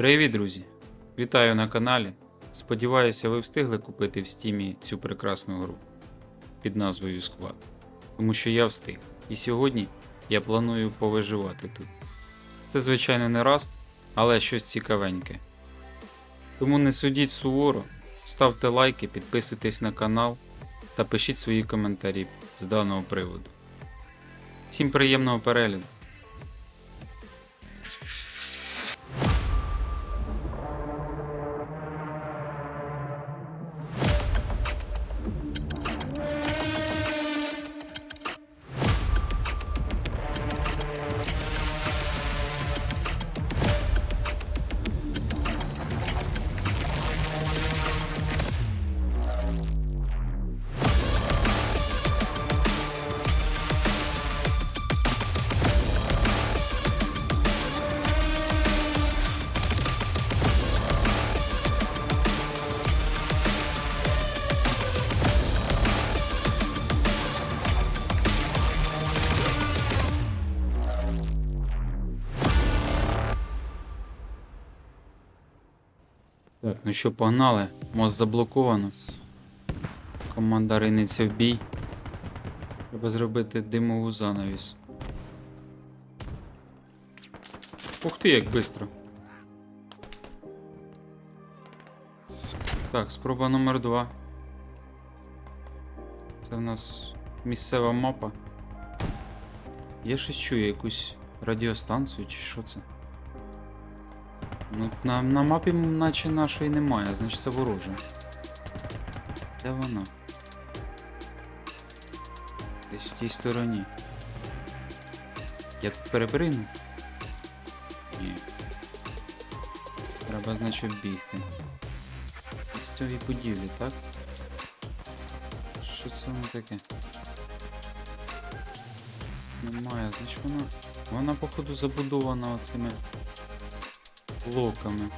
Привіт, друзі! Вітаю на каналі. Сподіваюся, ви встигли купити в стімі цю прекрасну гру під назвою Squad. Тому що я встиг. І сьогодні я планую повиживати тут. Це, звичайно, не раст, але щось цікавеньке. Тому не судіть суворо, ставте лайки, підписуйтесь на канал та пишіть свої коментарі з даного приводу. Всім приємного перегляду! Так, ну що, погнали. Мост заблоковано. Команда ринеться в бій. Треба зробити димову занавіс. Ух ти, як швидко. Так, спроба номер 2. Це в нас місцева мапа. Я щось чую, якусь радіостанцію чи що це? Ну, на, на мапі наче нашої немає, значить це вороже. Де вона? Десь в тій стороні. Я тут перепригну? Ні. Треба, значить, бігти. З цієї будівлі, так? Що це воно таке? Немає, значить вона. Вона, походу, забудована оцими блоками.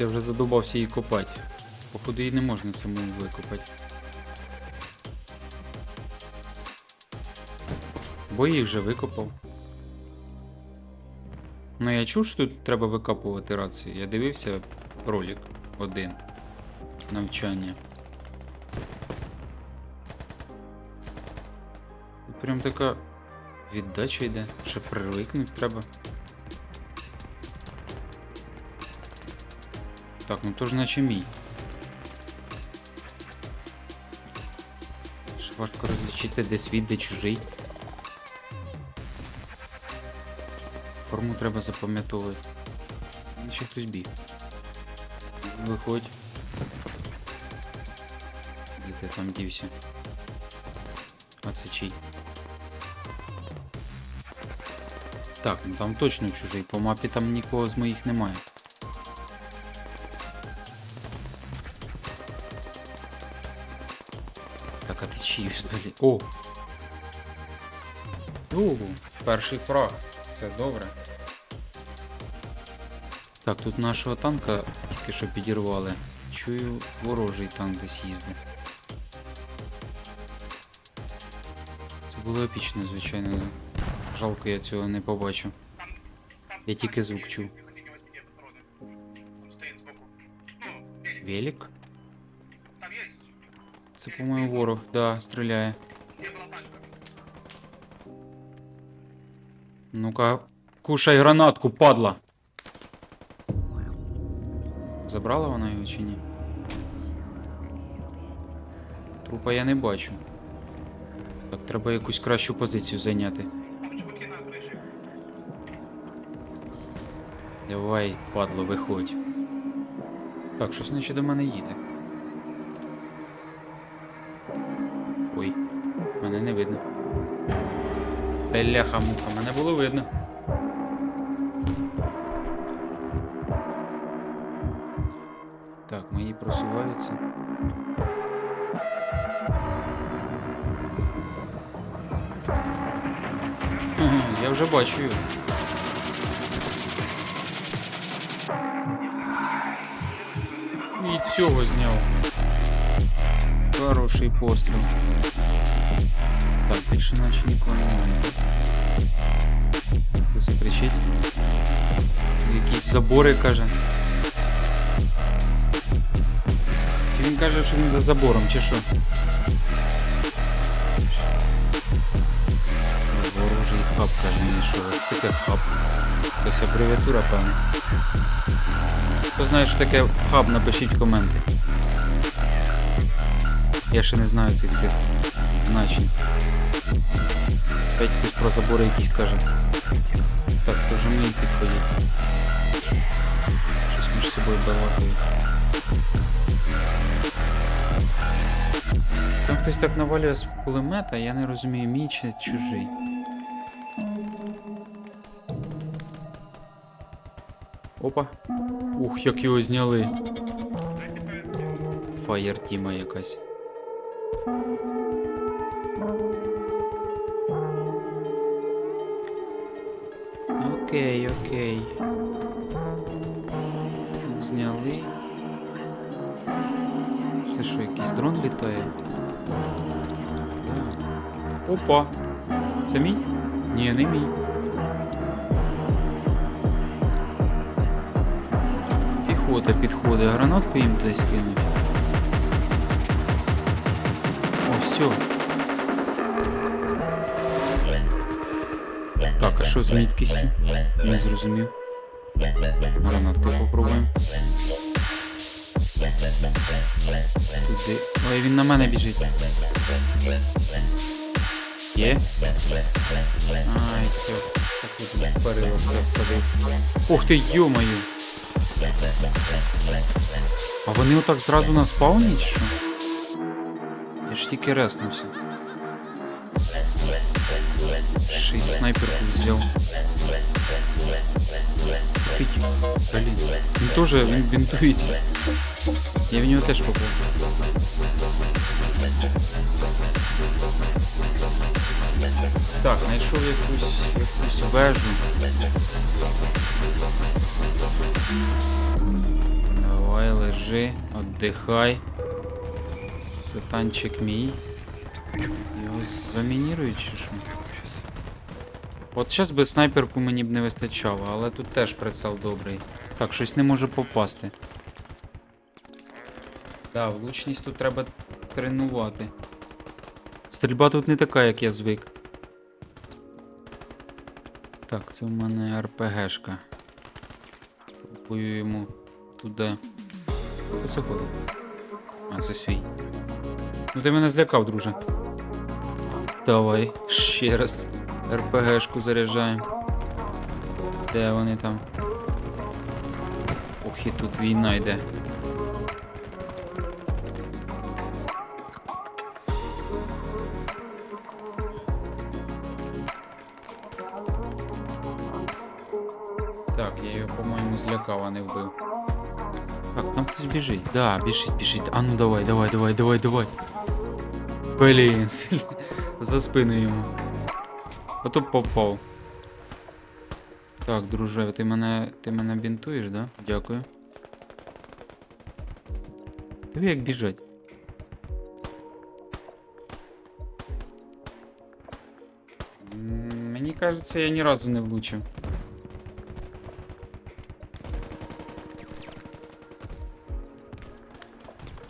Я вже задобався її копати. Походу її не можна самому викопати. Бо її вже викопав. Ну я чув, що тут треба викапувати рації. Я дивився ролик один. Навчання. Прям така віддача йде. Ще привикнуть треба. Так, ну то ж наче мій. Швидко розлічити, де свій, де чужий. Форму треба запам'ятовувати. Ще хтось біг. Виходь. Де ти там дівся? А це чий? Так, ну там точно чужий. По мапі там нікого з моїх немає. Так, а ти чий взагалі? О! О, перший фраг. Це добре. Так, тут нашого танка тільки що підірвали. Чую, ворожий танк десь їздить. Це було епічно, звичайно. Жалко, я цього не побачу. Я тільки звук чув. Велик? Це, по-моєму, ворог, да, стріляє. Ну-ка, кушай гранатку, падла. Забрала вона його чи ні? Трупа я не бачу. Так, треба якусь кращу позицію зайняти. Давай, падло, виходь. Так, щось наче до мене їде. Ой, мене не видно. Бляха муха, мене було видно. Так, мої просуваються. Я вже бачу його. І цього зняв. Хороший постріл. Так, більше наче нікого немає. Це кричить? Якісь забори каже. Чи він каже, що він за забором, чи що? Ворожий хаб каже мені, що таке хаб. Якась абревіатура, певно. Хто знає, що таке хаб, напишіть в коменти. Я ще не знаю цих всіх значень. Опять хтось про забори якісь каже. Так, це вже мені підходять. Щось між собою балакають. Там хтось так навалює з кулемета, я не розумію, мій чи чужий. Опа. Ух, як його зняли. Фаєр-тіма якась. Окей, окей. Зняли. Це що, якийсь дрон літає? Так. Опа. Це мій? Ні, не мій. Піхота підходить, гранатку їм десь кинуть. О, все. Так, а що з міткістю? Не зрозумів. Гранатку попробуємо. Туди. Ой, він на мене біжить. Є? Ай, все. Так от вперед все всадив. Ух ти, йомаю. А вони отак зразу на спавні, чи що? Я ж тільки резнувся. Ще й снайперку взяв. Ти, блін. Він теж він. Я в нього теж попав. Так, знайшов якусь, якусь вежу. Давай, лежи, отдихай. Це танчик мій. Його замінірують чи? От зараз би снайперку мені б не вистачало, але тут теж прицел добрий. Так, щось не може попасти. Так, влучність тут треба тренувати. Стрільба тут не така, як я звик. Так, це в мене РПГшка. Купую йому туди. Оце ходить. А, це свій. Ну ти мене злякав, друже. Давай, ще раз. РПГшку заряджаємо. Де вони там? Ох, і тут війна йде. Так, я його, по-моєму, злякав, а не вбив. Так, там хтось біжить. Да, біжить, біжить. А ну давай, давай, давай, давай, давай. Блін, за спину йому. Ото попав. Так, друже, ти мене. ти мене бінтуєш, да? Дякую. Тобі як біжать. Мені кажеться, я ні разу не влучив.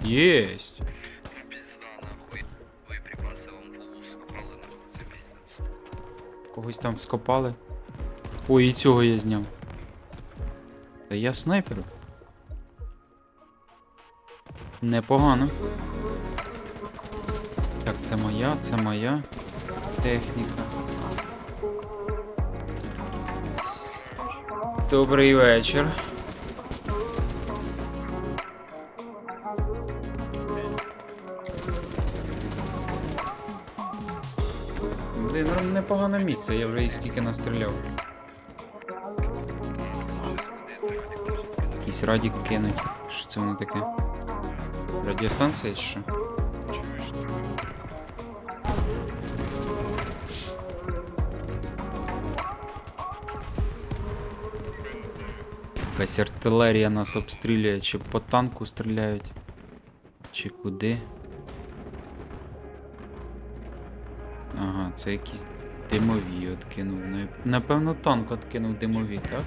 Єсть. Когось там скопали. Ой, і цього я зняв. Та я снайпер. Непогано. Так, це моя, це моя техніка. Добрий вечір. непогане місце, я вже їх скільки настріляв. Якийсь радік кинуть. Що це воно таке? Радіостанція чи що? Якась артилерія нас обстрілює, чи по танку стріляють, чи куди. Ага, це якісь димові откинув. Ну, Напевно, танк откинув димові, так?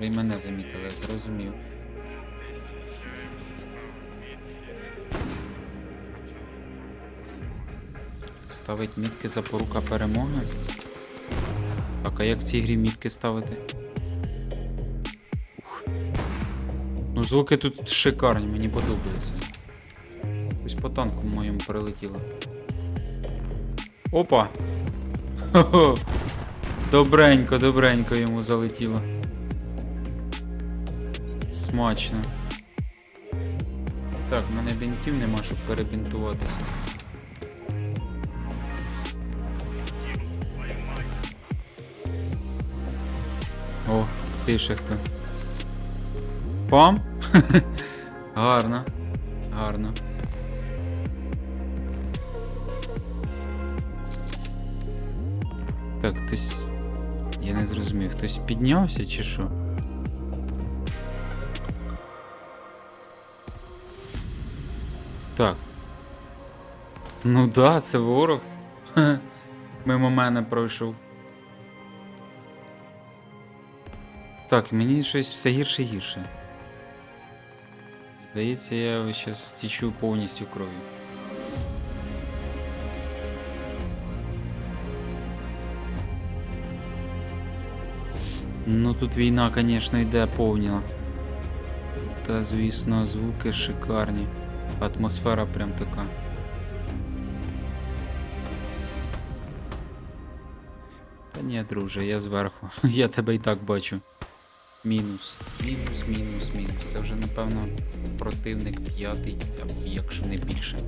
Ви мене замітили, зрозумів. Ставить мітки запорука перемоги. Так, а як в цій грі мітки ставити? Ух. Ну, звуки тут шикарні, мені подобаються. Ось по танку моєму прилетіло. Опа! Хо-хо! Добренько, добренько йому залетіло. Смачно. Так, в мене бінтів нема, щоб перебінтуватися. О, ти ще хто. Пам? гарно. Гарно. Так, хтось. Я не зрозумів, хтось піднявся чи що? Так. Ну да, це ворог. Мимо мене пройшов. Так, мені щось все гірше і гірше. Здається, я зараз тічу повністю кров'ю. Ну тут війна, звісно, йде повня. Та, звісно, звуки шикарні. Атмосфера прям така. Та ні, друже, я зверху. Я тебе і так бачу. Мінус. Мінус, мінус, мінус. Це вже, напевно, противник п'ятий, якщо не більше.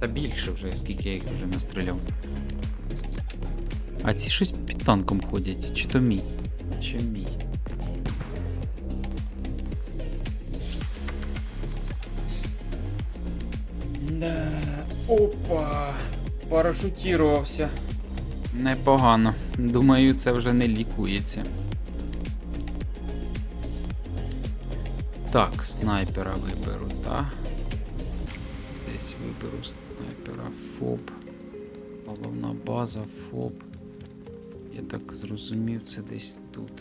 Та більше вже, скільки я їх вже настріляв. А ці щось під танком ходять. Чи то мій? Чи мій? Да. Опа! Парашутірувався. Непогано. Думаю, це вже не лікується. Так, снайпера виберу, так? Десь виберу снайпера ФОП. Головна база ФОП. Я так зрозумів, це десь тут.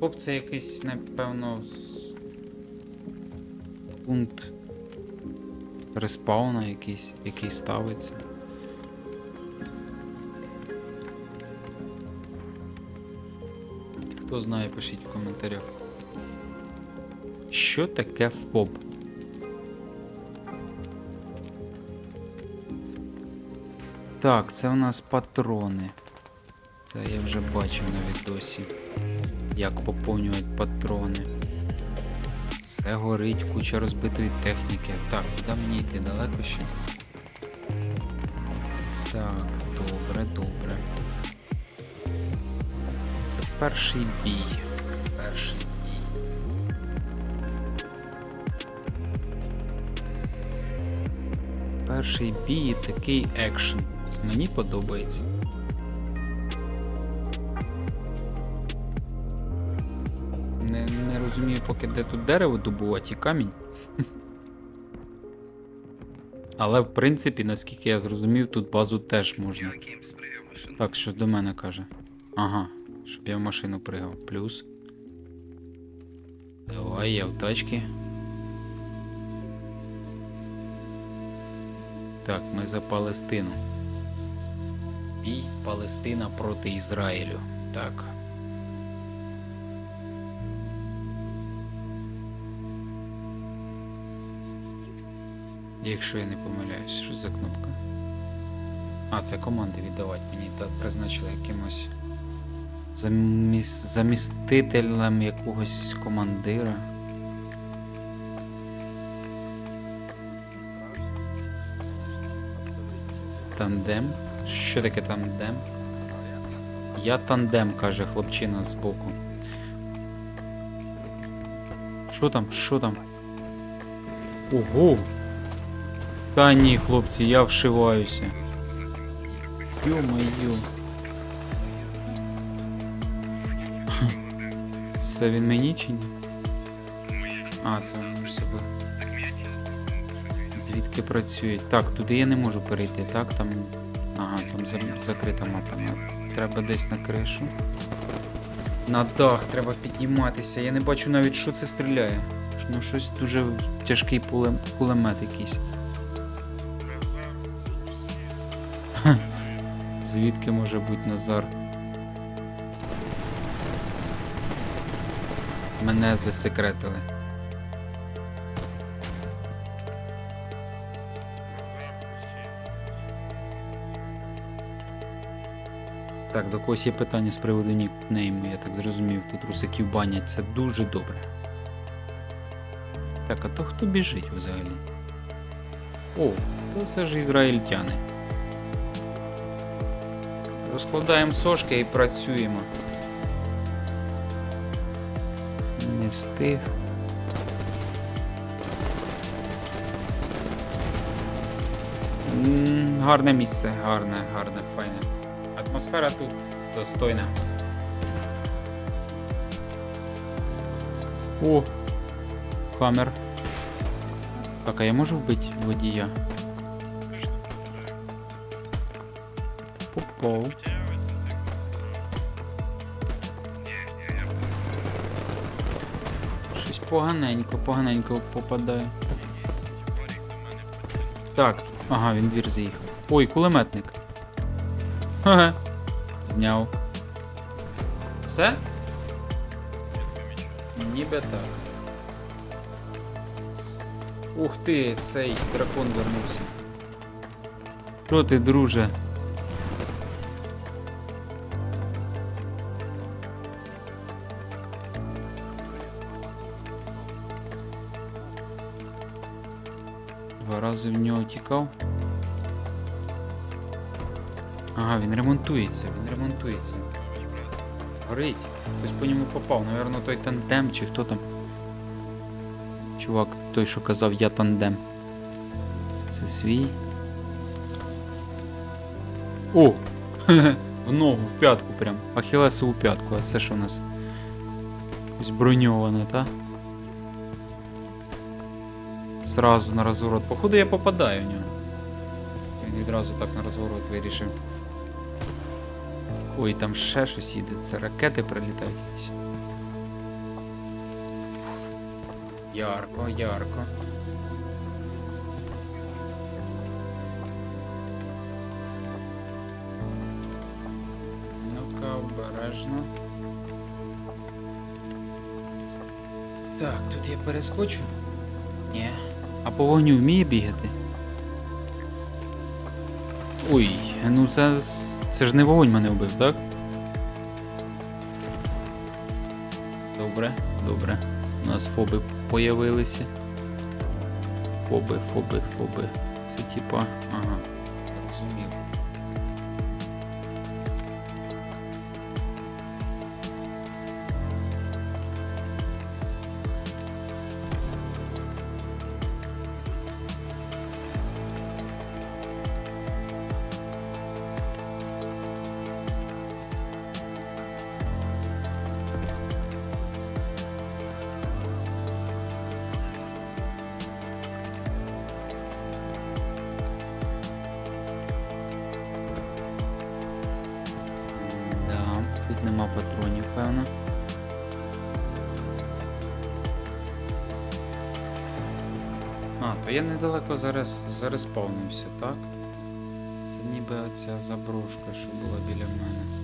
ФОП це якийсь, напевно, пункт респауна якийсь, який ставиться. Хто знає, пишіть в коментарях. Що таке ФОП? Так, це у нас патрони. Це я вже бачив на відосі. Як поповнюють патрони. Все горить, куча розбитої техніки. Так, куди мені йти далеко ще? Так, добре, добре. Це перший бій. Перший бій. Перший бій і такий екшен. Мені подобається. Поки де тут дерево добувати і камінь. Але в принципі, наскільки я зрозумів, тут базу теж можна. Так, що до мене каже. Ага, щоб я в машину пригав. Плюс. Давай, я в тачці. Так, ми за Палестину. Бій Палестина проти Ізраїлю. Так. Якщо я не помиляюсь, що за кнопка? А, це команди віддавати. Мені так призначили якимось заміс... замістителем якогось командира. Тандем? Що таке тандем? Я тандем, каже хлопчина збоку. Що там? Що там? Ого! Та ні, хлопці, я вшиваюся. Ё-моё. це він мені чи ні? А, це вони між собою. Звідки працюють? Так, туди я не можу перейти, так? Там. Ага, там за- закрита мапа. Треба десь на кришу. На дах треба підніматися. Я не бачу навіть, що це стріляє. Ну, щось дуже тяжкий пулем... кулемет якийсь. Звідки може бути Назар? Мене засекретили. Так, до когось є питання з приводу нікнейму, я так зрозумів, тут русаків банять, це дуже добре. Так, а то хто біжить взагалі? О, то це ж ізраїльтяни. Розкладаємо сошки і працюємо. Не встиг. М, Гарне місце, гарне, гарне, файне. Атмосфера тут достойна. О! Хаммер. Так, а я можу вбити водія? Попов. Щось поганенько, поганенько попадає. Так, ага, він двір заїхав. Ой, кулеметник. Ха. Зняв. Все? Ніби так. Ух ти, цей дракон вернувся. Що ти, друже? Два рази в нього тікав. Ага, він ремонтується, він ремонтується. Горить. Хтось по ньому попав, Навірно, той тандем чи хто там. Чувак, той, що казав я тандем. Це свій. О! в ногу, в п'ятку прям. Ахілесову п'ятку, а це що у нас? Ось броньоване, та? Сразу на розворот. Походу я попадаю в нього. Він відразу так на розворот вирішив. Ой, там ще щось їде. Це ракети прилітають якісь. Ярко, ярко. Ну-ка, обережно. Так, тут я перескочу. Ні. А по вогню вміє бігати? Ой, ну це. Це ж не вогонь мене вбив, так? Добре, добре. У нас фоби появилися. Фоби, фоби, фоби. Це типа. Ага. Розумів. Тут нема патронів, певно. А, то я недалеко зараз зареспавнився, так? Це ніби оця заброшка, що була біля мене.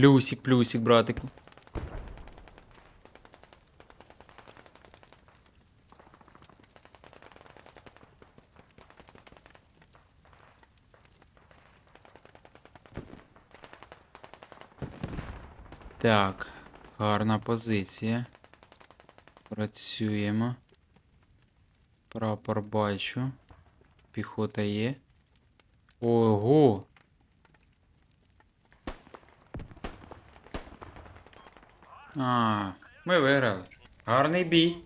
Плюсик, плюсик, братику. Так, гарна позиція. Працюємо. Прапор бачу. Піхота є. Ого! А, ми виграли. Гарний бій.